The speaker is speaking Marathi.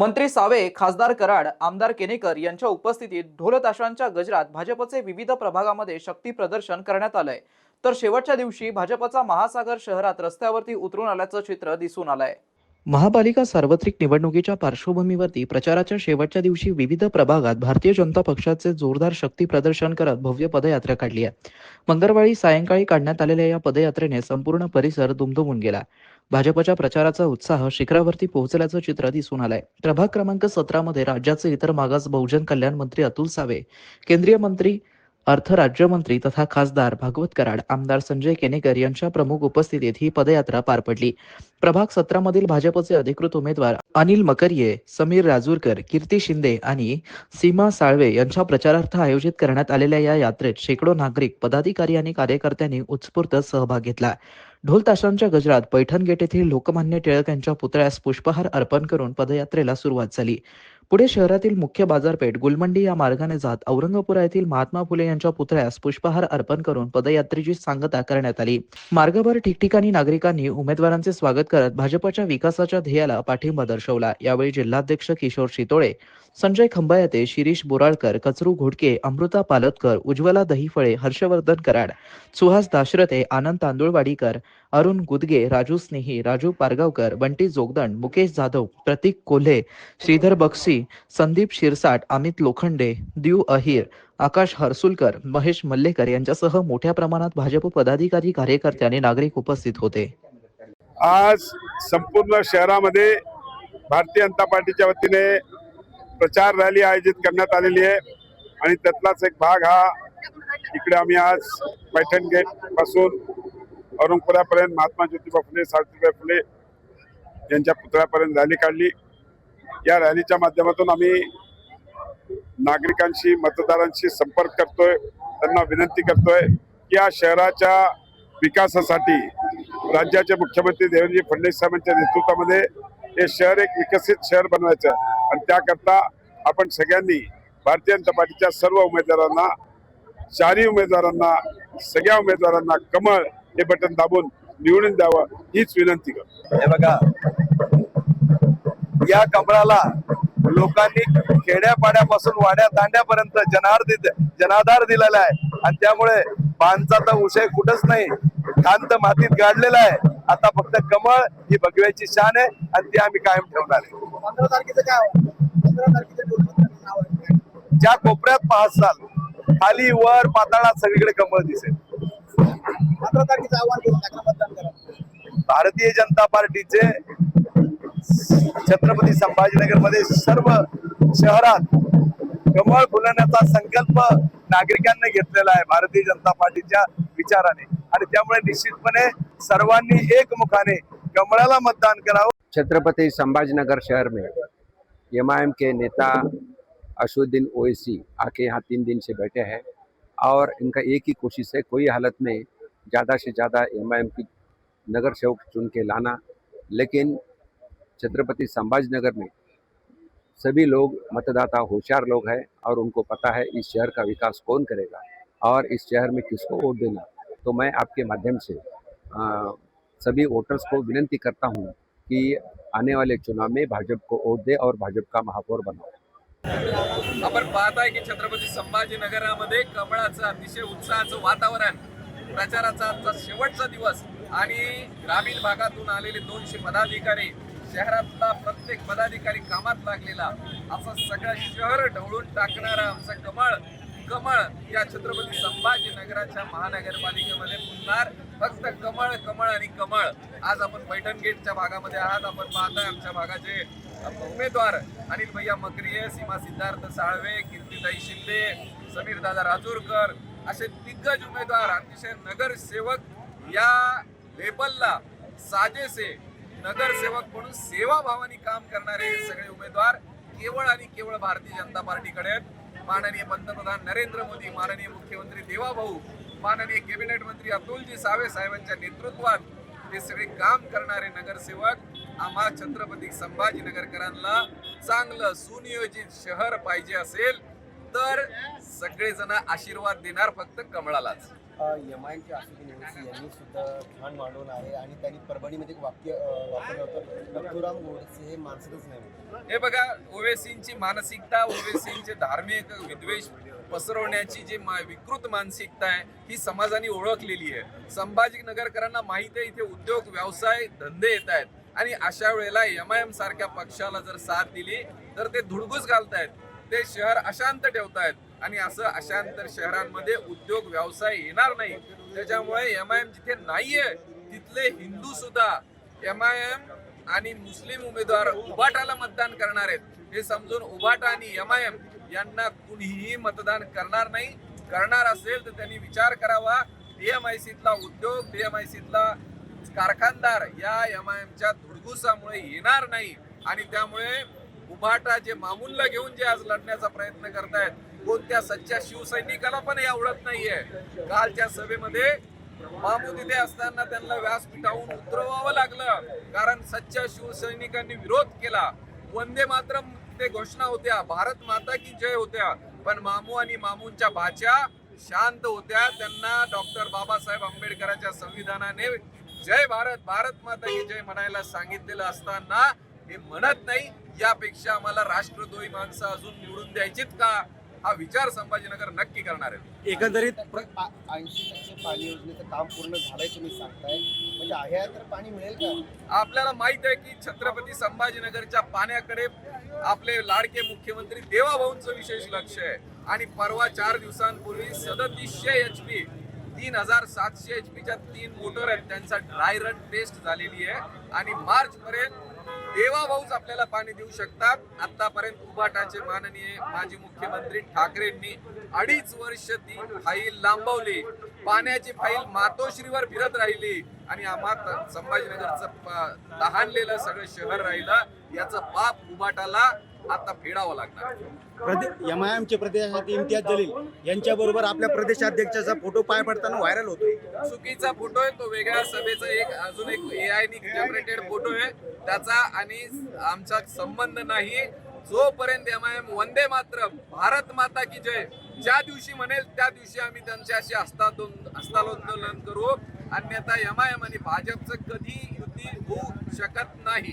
मंत्री सावे खासदार कराड आमदार केनेकर यांच्या उपस्थितीत ढोलताशांच्या गजरात भाजपचे विविध प्रभागामध्ये शक्ती प्रदर्शन करण्यात आलंय. तर शेवटच्या दिवशी भाजपचा महासागर शहरात रस्त्यावरती उतरून आल्याचं चित्र दिसून आलंय. महापालिका सार्वत्रिक निवडणुकीच्या पार्श्वभूमीवरती प्रचाराच्या शेवटच्या दिवशी विविध प्रभागात भारतीय जनता पक्षाचे जोरदार शक्ती प्रदर्शन करत भव्य पदयात्रा काढली आहे. मंगळवारी सायंकाळी काढण्यात आलेल्या या पदयात्रेने संपूर्ण परिसर दुमदुमून गेला. भाजपच्या प्रचाराचा उत्साह शिखरावरती पोहोचल्याचं चित्र दिसून आलंय. प्रभाग क्रमांक सतरामध्ये राज्याचे इतर मागास बहुजन कल्याण मंत्री अतुल सावे केंद्रीय मंत्री अर्थ राज्यमंत्री तथा खासदार भागवत कराड आमदार संजय केनेकर यांच्या प्रमुख उपस्थितीत ही पदयात्रा पार पडली. प्रभाग सत्रामधील भाजपचे अधिकृत उमेदवार अनिल मकरिये समीर राजूरकर कीर्ती शिंदे आणि सीमा साळवे यांच्या प्रचारार्थ आयोजित करण्यात आलेल्या या यात्रेत शेकडो नागरिक पदाधिकारी आणि कार्यकर्त्यांनी उत्स्फूर्त सहभाग घेतला. ढोल ताशांच्या गजरात पैठण गेट येथील लोकमान्य टिळक यांच्या पुतळ्यास पुष्पहार अर्पण करून पदयात्रेला सुरुवात झाली. पुढे शहरातील मुख्य बाजारपेठ गुलमंडी या मार्गाने जात औरंगपुरा येथील महात्मा फुले यांच्या पुतळ्यास पुष्पहार अर्पण करून पदयात्रेची सांगता करण्यात आली. मार्गभर ठिकठिकाणी नागरिकांनी उमेदवारांचे स्वागत करत भाजपच्या विकासाच्या ध्येयाला पाठिंबा दर्शवला. यावेळी जिल्हाध्यक्ष किशोर शितोळे संजय खंबायते शिरीष बोराळकर कचरू घोडके अमृता पालतकर उज्ज्वला दहीफळे हर्षवर्धन कराड सुहास दाशरथे आनंद तांदुळवाडीकर अरुण गुदगे राजू स्नेही राजू पारगावकर बंटी जोगदंड मुकेश जाधव प्रतीक कोल्हे श्रीधर बक्षी संदीप शिरसाट अमित लोखंडे द्यू अहिर आकाश हरसुलकर महेश मल्लेकर यांच्यासह मोठ्या प्रमाणात भाजप पदाधिकारी कार्यकर्ते आणि नागरिक उपस्थित होते. आज संपूर्ण शहरामध्ये भारतीय जनता पार्टीच्या वतीने प्रचार रॅली आयोजित करण्यात आलेली आहे. आणि त्यातलाच एक भाग हा इकडे आम्ही आज पैठण गेटपासून औरंगपुरापर्यंत महात्मा ज्योतिबा फुले सावित्रीबाई फुले यांच्या पुतळ्यापर्यंत रॅली काढली. या रॅलीच्या माध्यमातून आम्ही नागरिकांशी मतदारांशी संपर्क करतोय. त्यांना विनंती करतोय की या शहराच्या विकासासाठी राज्याचे मुख्यमंत्री देवेंद्र फडणवीस साहेबांच्या नेतृत्वामध्ये हे शहर एक विकसित शहर बनवायचं आहे. आणि त्याकरता आपण सगळ्यांनी भारतीय जनता पार्टीच्या सर्व उमेदवारांना चारही उमेदवारांना सगळ्या उमेदवारांना कमळ हे बटन दाबून निवडून द्यावं हीच विनंती करतो. हे बघा या कमळाला लोकांनी खेड्यापाड्यापासून वाड्या दांड्यापर्यंत जनार दि- जनाधार दिलेला आहे. आणि त्यामुळे पानचा तर विषय कुठंच नाही. खांत मातीत गाडलेला आहे. आता फक्त कमळ ही भगव्याची शान आहे आणि ती आम्ही कायम ठेवणार आहे. पंधरा तारखेचं काय पंधरा तारखेचं निवडणूक नाव आहे. ज्या कोपऱ्यात पाहसाल खाली वर पाताळात सगळीकडे कमळ दिसेल. पंधरा तारखेचं आव्हान करून टाका मतदान करा. भारतीय जनता पार्टीचे छत्रपती संभाजीनगरमध्ये सर्व शहरात कमळ फुलण्याचा संकल्प नागरिकांनी घेतलेला आहे भारतीय जनता पार्टीच्या विचाराने. आणि त्यामुळे निश्चितपणे सर्वांनी एकमुखाने कमळाला मतदान करावं. छत्रपति संभाजीनगर शहर में एमआईएम के नेता असुद्दीन ओवैसी आके यहाँ तीन दिन से बैठे हैं और इनका एक ही कोशिश है कोई हालत में ज़्यादा से ज़्यादा एमआईएम की नगर सेवक चुन के लाना। लेकिन छत्रपति संभाजीनगर में सभी लोग मतदाता होशियार लोग हैं और उनको पता है इस शहर का विकास कौन करेगा और इस शहर में किसको वोट देना। तो मैं आपके माध्यम से अ, सभी वोटर्स को विनंती करता हूँ कि आने वाले चुनाव में भाजपा को वोट दे और भाजपा का महापौर बनाओ। आपण पाहताय की छत्रपती संभाजीनगरामध्ये कमळाचं अतिशय उत्साहाचं वातावरण प्रचाराचा आजचा शेवटचा दिवस आणि ग्रामीण भागातून आलेले दोनशे पदाधिकारी शहरातला प्रत्येक पदाधिकारी कामात लागलेला असं सगळं शहर ढवळून टाकणारा आमचं कमळ कमळ या छत्रपती संभाजीनगराच्या महानगरपालिकेमध्ये पुन्हा फक्त कमळ कमळ आणि कमळ आज आपण पैठण गेटच्या भागामध्ये आहात आपण पाहताय आमच्या भागाचे उमेदवार अनिल भैया मकरिये सीमा सिद्धार्थ साळवे कीर्तीताई शिंदे समीर दादा राजूरकर असे दिग्गज उमेदवार अतिशय नगरसेवक या लेबलला साजेसे नगरसेवक म्हणून सेवाभावानी काम करणारे सगळे उमेदवार केवळ आणि केवळ भारतीय जनता पार्टीकडे आहेत. माननीय पंतप्रधान नरेंद्र मोदी माननीय मुख्यमंत्री देवाभाऊ माननीय कॅबिनेट मंत्री अतुलजी सावे साहेबांच्या नेतृत्वात हे सगळे काम करणारे नगरसेवक आम्हा छत्रपती संभाजीनगरकरांना चांगलं सुनियोजित शहर पाहिजे असेल तर सगळेजण आशीर्वाद देणार फक्त कमळालाच. एम आयचे एमचे आशिकी यांनी सुद्धा ठाण मांडवलं आहे आणि त्यांनी परभणीमध्ये एक वाक्य वापरलं होतं. नथुराम गोडसे हे माणसंच नाही हे बघा ओवेसींची मानसिकता ओवेसींचे धार्मिक विद्वेष पसरवण्याची जी मा- विकृत मानसिकता आहे ही समाजाने ओळखलेली आहे. संभाजीनगरकरांना माहीत आहे इथे उद्योग व्यवसाय धंदे येत आहेत. आणि अशा वेळेला एम आय एम सारख्या पक्षाला जर साथ दिली तर ते धुडगूस घालतायत. ते शहर अशांत ठेवतायत. आणि असं अशांतर शहरांमध्ये उद्योग व्यवसाय येणार नाही. त्याच्यामुळे एम आय एम जिथे नाहीये तिथले हिंदू सुद्धा एम आय एम आणि मुस्लिम उमेदवार उभाटाला मतदान करणार आहेत. हे समजून उभाटा आणि एम आय एम यांना कुणीही मतदान करणार नाही. करणार असेल तर त्यांनी विचार करावा. डीएमआयसीतला उद्योग डीएमआयसीतला कारखानदार या एम आय एमच्या धुडगुसामुळे येणार नाही. आणि त्यामुळे उभाटा जे मामूलला घेऊन जे आज लढण्याचा प्रयत्न करतायत कोणत्या सच्च्या शिवसैनिकाला पण हे आवडत नाहीये. कालच्या सभेमध्ये मामू तिथे असताना त्यांना व्यासपीठावरून उतरवावं लागलं. कारण सच्च्या शिवसैनिकांनी विरोध केला. वंदे मातरम ते घोषणा होत्या. भारत माता की जय होत्या. पण मामू आणि मामूंच्या भाच्या शांत होत्या. त्यांना डॉक्टर बाबासाहेब आंबेडकरांच्या संविधानाने जय भारत भारत माता की जय म्हणायला सांगितलेलं असताना हे म्हणत नाही. यापेक्षा आम्हाला राष्ट्रद्रोही माणसं अजून निवडून द्यायचीत का? हा विचार संभाजीनगर नक्की करणार आहे. एकंदरीत ऐंशी टक्के पाणी योजनेचं काम पूर्ण झालंय तुम्ही सांगताय. म्हणजे आहे तर पाणी मिळेल का? आपल्याला माहीत आहे की छत्रपती संभाजीनगरच्या पाण्याकडे आपले लाडके मुख्यमंत्री देवाभाऊंचं विशेष लक्ष आहे. आणि परवा चार दिवसांपूर्वी सदतीसशे एच पी तीन हजार सातशे एच पीच्या तीन मोटर आहेत. त्यांचा ड्राय रन टेस्ट झालेली आहे. आणि मार्च पर्यंत देवाभाऊच आपल्याला पाणी देऊ शकतात. आतापर्यंत उबाटाचे माननीय माजी मुख्यमंत्री ठाकरेंनी अडीच वर्ष ती फाईल लांबवली. पाण्याची फाईल मातोश्रीवर फिरत राहिली आणि आम्हा संभाजीनगरचं प- तहानलेलं सगळं शहर राहिलं. याचं पाप उबाटाला आता फेडावं लागणार. एम आय एमचे प्रदेशाचे इम्तियाज जलील यांच्याबरोबर आपल्या प्रदेशाध्यक्षाचा फोटो पाय पडताना व्हायरल होतोय. चुकीचा फोटो आहे तो वेगळ्या सभेचा एक अजून एक ए आय जनरेटेड फोटो आहे. त्याचा आणि आमचा संबंध नाही. जोपर्यंत एम आय एम वंदे मात्र भारत माता की जय ज्या दिवशी म्हणेल त्या दिवशी आम्ही त्यांच्याशी हस्तांदोलन हस्तांदोलन करू. अन्यथा एम आय एम आणि भाजपचं कधी युती होऊ शकत नाही.